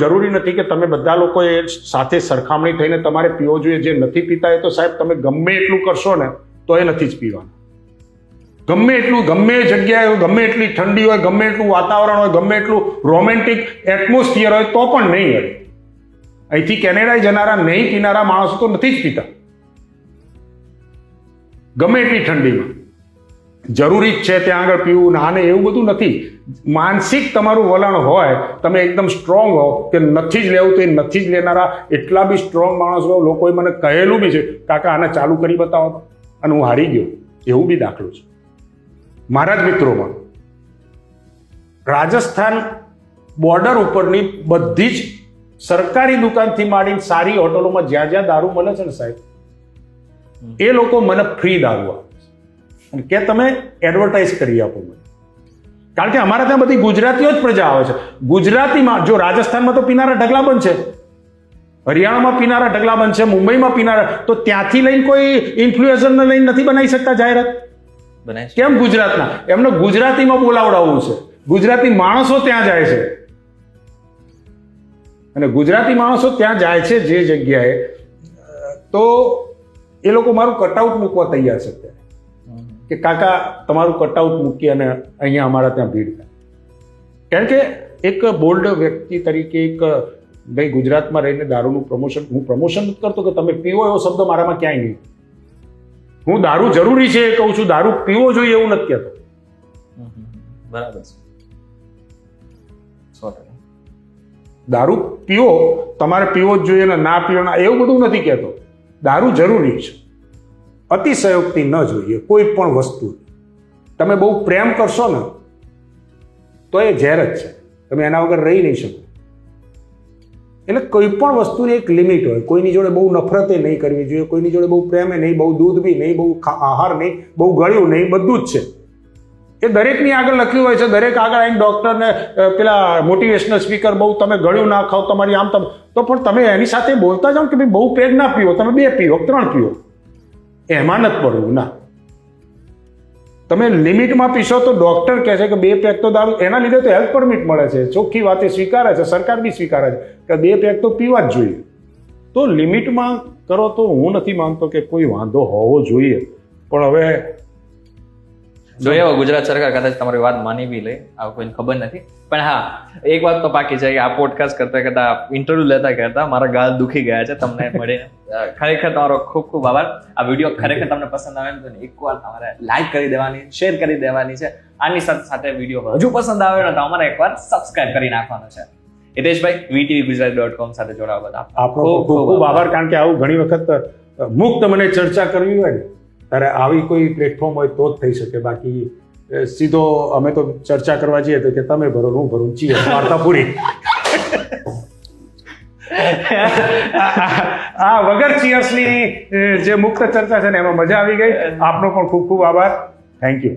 જરૂરી નથી કે તમે બધા લોકો એ સાથે સરખામણી થઈને તમારે પીવો જોઈએ. જે નથી પીતા એ તો સાહેબ તમે ગમે એટલું કરશો ને તો એ નથી જ પીવાનું. ગમે એટલું, ગમે જગ્યાએ હોય, ગમે એટલી ઠંડી હોય, ગમે એટલું વાતાવરણ હોય, ગમે એટલું રોમેન્ટિક એટમોસ્ફિયર હોય તો પણ નહીં હોય. અહીંથી કેનેડા જનારા નહીં પીનારા માણસો તો નથી જ પીતા. ગમે એટલી ઠંડીમાં. જરૂરી જ છે ત્યાં આગળ પીવું નાને એવું બધું નથી. માનસિક તમારું વલણ હોય, તમે એકદમ સ્ટ્રોંગ હો કે નથી જ લેવું તો એ નથી જ લેનારા એટલા બી સ્ટ્રોંગ માણસો લોકોએ મને કહેલું બી છે, કાકા, આને ચાલુ કરી બતાવો. અને હું હારી ગયો. એવું બી દાખલો છે. મારા જ મિત્રોમાં, રાજસ્થાન બોર્ડર ઉપરની બધી જ સરકારી દુકાનથી માંડીને સારી હોટલોમાં જ્યાં જ્યાં દારૂ મળે છે ને સાહેબ, એ લોકો મને ફ્રી દારૂ આપે. કે તમે એડવર્ટાઇઝ કરી આપો મને. કારણ કે અમારા ત્યાં બધી ગુજરાતીઓ જ પ્રજા આવે છે. ગુજરાતીમાં જો રાજસ્થાનમાં તો પીનારા ઢગલા બંધ છે. હરિયાણામાં પીનારા ઢગલા બંધ છે મુંબઈમાં પીનારા તો ત્યાંથી લઈને કોઈ ઇન્ફ્લુએન્સરને લઈને નથી બનાવી શકતા જાહેરાત? બનાય કેમ ગુજરાતના? એમને ગુજરાતીમાં બોલાવડાવવું છે. ગુજરાતી માણસો ત્યાં જાય છે. અને ગુજરાતી માણસો ત્યાં જાય છે જે જગ્યાએ. તો એ લોકો મારું કટઆઉટ મૂકવા તૈયાર છે અત્યારે. કે કાકા તમારું કટઆઉટ મૂકી અને અહીંયા અમારા ત્યાં ભીડ થાય. કારણ કે એક બોલ્ડ વ્યક્તિ તરીકે એક ભાઈ ગુજરાતમાં રહીને દારૂનું પ્રમોશન હું પ્રમોશન નથી કરતો કે તમે પીવો એવો શબ્દ મારામાં ક્યાંય નહીં. હું દારૂ જરૂરી છે એ કહું છું દારૂ પીવો જોઈએ એવું નથી કહેતો. બરાબર છે. દારૂ પીવો તમારે પીવો જ જોઈએ ને ના પીવો ના એવું બધું નથી કહેતો. દારૂ જરૂરી છે. અતિશયોક્તિ ન જોઈએ, કોઈ પણ વસ્તુ. તમે બહુ પ્રેમ કરશો ને, તો એ ઝેર જ છે. તમે એના વગર રહી નહીં શકો. એટલે કોઈ પણ વસ્તુની એક લિમિટ હોય, કોઈની જોડે બહુ નફરતે નહીં કરવી જોઈએ, કોઈની જોડે બહુ પ્રેમે નહીં, બહુ દૂધ બી નહીં, બહુ આહાર નહીં, બહુ ગળ્યું નહીં, બધું જ છે. એ દરેકની આગળ લખ્યું હોય છે, દરેક આગળ આવીને ડૉક્ટરને પેલા મોટિવેશનલ સ્પીકર બહુ તમે ગળ્યું ના ખાઓ તમારી આમ તમે, તો પણ તમે એની સાથે બોલતા જાઓ કે ભાઈ બહુ પેગ ના પીવો, તમે બે પીવો ત્રણ પીવો એમાં નથી પડવું ના તમે લિમિટમાં પીશો તો ડૉક્ટર કહે છે કે બે પેક તો દારૂ, એના લીધે તો હેલ્થ પરમિટ મળે છે. ચોખ્ખી વાત એ સ્વીકારે છે, સરકાર બી સ્વીકારે છે કે બે પેક તો પીવા જ જોઈએ. તો લિમિટમાં કરો તો હું નથી માનતો કે કોઈ વાંધો હોવો જોઈએ. પણ હવે જોઈએ હવે ગુજરાત સરકાર કદાચ તમારી વાત માની બી લે આ કોઈને ખબર નથી. પણ હા એક વાત તો પાકી છે કે આ પોડકાસ્ટ કરતા કરતા ઇન્ટરવ્યુ લેતા કરતા મારા ગાલ દુખી ગયા છે તમને મળીને. ખરેખર તમારો ખૂબ ખૂબ આભાર. આ વીડિયો ખરેખર તમને પસંદ આવે તો એકવાર તમારે લાઈક કરી દેવાની શેર કરી દેવાની છે. આની સાથે સાથે વીડિયો હજુ પસંદ આવે ને તો અમારે એકવાર સબસ્ક્રાઇબ કરી નાખવાનો છે. Hiteshbhai VTV Gujarat dot com સાથે જોડાવા બધા આપણો ખૂબ ખૂબ આભાર. કારણ કે આવું ઘણી વખત મુક્ત મને ચર્ચા કરવી હોય ને ત્યારે આવી કોઈ પ્લેટફોર્મ હોય તો જ થઈ શકે. બાકી સીધો અમે તો ચર્ચા કરવા જઈએ તો કે તમે ભરો, હું ભરું. ચીએ, વાર્તા પૂરી. આ વગર ચીયર્સની જે મુક્ત ચર્ચા છે ને, એમાં મજા આવી ગઈ. આપનો પણ ખૂબ ખૂબ આભાર. Thank you